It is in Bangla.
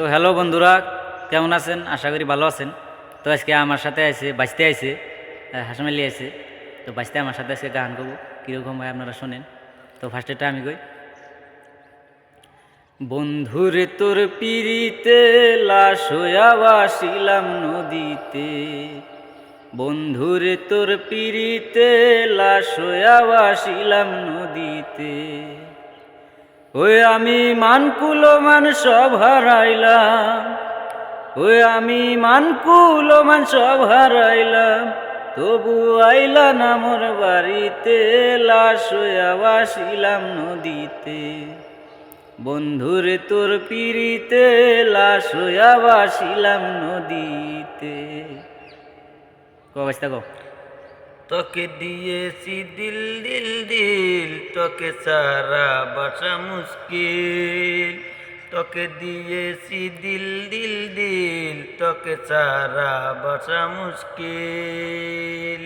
তো হ্যালো বন্ধুরা, কেমন আছেন? আশা করি ভালো আছেন। তো আজকে আমার সাথে আছে বাঁচতে আইছে হাসমালি আছে তো বাঁচতে আমার সাথে আজকে গান করব। কীরকম হয় আপনারা শোনেন। তো ফার্স্টেটা আমি কই। বন্ধুরে তোর পিড়িতে লাশ হইয়া বাসিলাম নদীতে। বন্ধুরে তোর পিড়িতে লাশ হইয়া বাসিলাম নদীতে। ওই আমি মানকুল মান সব হারাইলাম। ওই আমি মানকুল মান সব হারাইলাম। তবু আইলা না মোর বাড়িতে, লাশ বাসিলাম নদীতে। বন্ধুরে তোর পিড়িতে, লাশ বাসিলাম নদীতে। কবাস্তা কো? তোকে দিয়েছি দিল দিল দিল। তোকে সারা বাসা মুশকিল। তোকে দিয়েছি দিল দিল দিল। তোকে সারা বাসা মুশকিল।